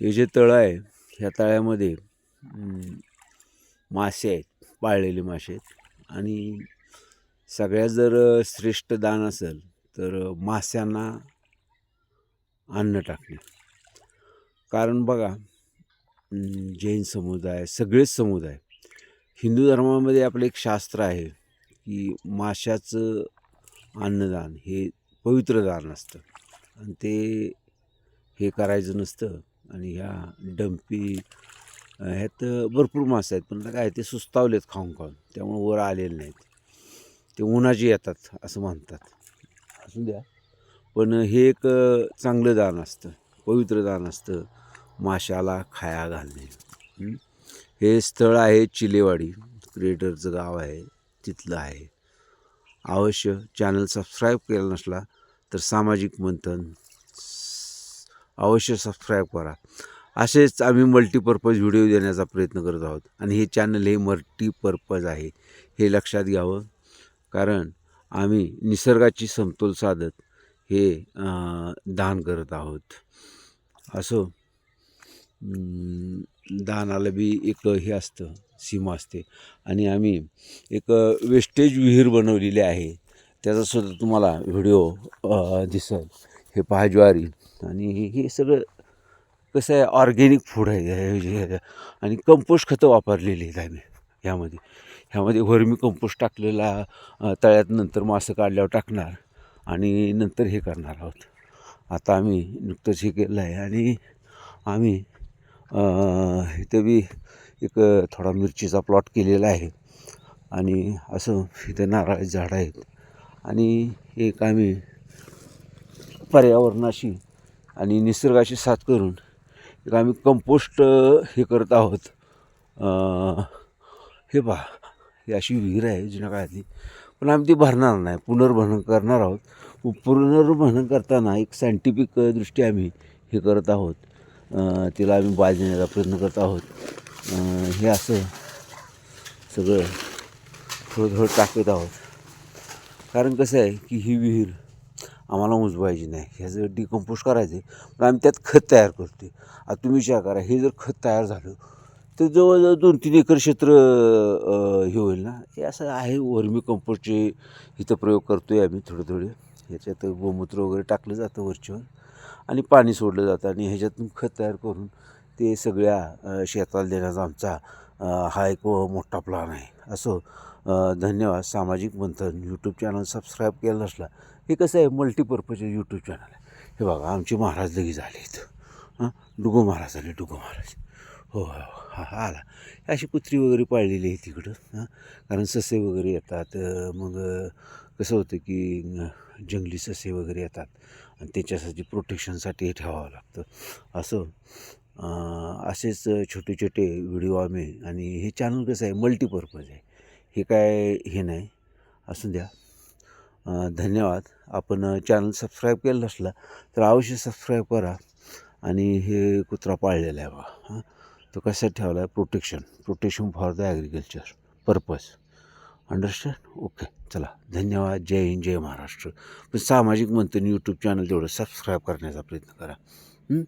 हे जे तळं आहे ह्या तळ्यामध्ये मासे आहेत पाळलेले मासे आहेत. आणि सगळ्यात जर श्रेष्ठ दान असेल तर माश्यांना अन्न टाकणे. कारण बघा जैन समुदाय सगळेच समुदाय हिंदू धर्मामध्ये आपलं एक शास्त्र आहे की माशाचं अन्नदान हे पवित्र दान असतं. आणि ते हे करायचं नसतं. आणि ह्या डंपी ह्यात भरपूर मासे आहेत पण काय ते सुस्तावलेत खाऊन खाऊन. त्यामुळे वर आलेले नाहीत. ते उन्हाचे येतात असं म्हणतात. असू द्या. पण हे एक चांगलं दान असतं पवित्र दान असतं माशाला खाया घालणे. हे? स्थळ आहे चिलेवाडी. क्रिएटरचं गाव आहे तिथलं आहे. अवश्य चॅनल सबस्क्राईब केला नसला तर सामाजिक मंथन अवश्य सबस्क्राईब करा. असेच आम्ही मल्टीपर्पज व्हिडिओ देण्याचा प्रयत्न करत आहोत. आणि हे चॅनल हे मल्टीपर्पज आहे. हे लक्षात घ्यावं. कारण आम्ही निसर्गाची समतोल साधत हे दान करत आहोत. असो दानाला बी एक हे असतं सीमा असते. आणि आम्ही एक वेस्टेज विहीर बनवलेली आहे. त्याचासुद्धा तुम्हाला व्हिडिओ दिसेल. हे पहा ज्वारी. आणि हे सगळं कसं आहे ऑर्गेनिक फूड आहे आणि कंपोस्ट खतं वापरलेली आहेत आम्ही ह्यामध्ये ह्यामध्ये वर्मी कंपोस्ट टाकलेला तळ्यात नंतर मासं काढल्यावर टाकणार आणि नंतर हे करणार आहोत. आता आम्ही नुकतंच हे केलं आहे आणि आम्ही इथं बी एक थोडा मिरचीचा प्लॉट केलेला आहे आणि असं इथं नारळाची झाडं आहेत. आणि एक आम्ही पर्यावरणाशी आणि निसर्गाशी साथ करून एक आम्ही कंपोस्ट हे करत आहोत. हे पहा ही अशी विहीर आहे जुन्या काळातली. पण आम्ही ती भरणार नाही पुनर्भरण करणार आहोत. पुनर्भरण करताना एक सायंटिफिक दृष्टी आम्ही हे करत आहोत. तिला आम्ही बाज देण्याचा प्रयत्न करत आहोत. हे असं सगळं थोडं थोडं टाकत आहोत. कारण कसं आहे की ही विहीर आम्हाला उजवायची नाही. ह्याचं डिकम्पोज करायचं पण आम्ही त्यात खत तयार करतो आता तुम्ही विचार करा हे जर खत तयार झालं तर जवळजवळ दोन तीन एकर क्षेत्र हे होईल ना? हे असं आहे वर्मी कंपोस्टचे इथं प्रयोग करतो आहे आम्ही थोडे थोडे ह्याच्यात गोमूत्र वगैरे टाकलं जातं वरच्यावर आणि पाणी सोडलं जातं आणि ह्याच्यातून खत तयार करून ते सगळ्या शेताला देण्याचा आमचा हा एक मोठा प्लॅन आहे. असो धन्यवाद. सामाजिक मंथन यूट्यूब चॅनल सबस्क्राईब केलं नसला हे कसं आहे? मल्टीपर्पज यूट्यूब चॅनल आहे. हे बघा आमचे महाराज दगी झाले इथं. हां? डुगो महाराज आले डुगो महाराज. हो हो, हो. हा. आला हे अशी कुत्री वगैरे पाळलेली आहे तिकडं हां? कारण ससे वगैरे येतात. मग कसं होतं की जंगली ससे वगैरे येतात. आणि त्याच्यासाठी प्रोटेक्शनसाठी हे ठेवावं लागतं. असं. असेच छोटे छोटे व्हिडिओ आम्ही आणि हे चॅनल कसं आहे मल्टीपर्पज आहे. हे काय हे नाही असू द्या. धन्यवाद. आपण चॅनल सबस्क्राईब केलं असला तर अवश्य सबस्क्राईब करा आणि हे कुत्रा पाळलेला आहे बा हां. तो कसा ठेवला आहे? Protection protection for the agriculture purpose understand okay चला. धन्यवाद. जय हिंद जय महाराष्ट्र. पण सामाजिक मंथन यूट्यूब चॅनल तेवढं सबस्क्राईब करण्याचा प्रयत्न करा. हं?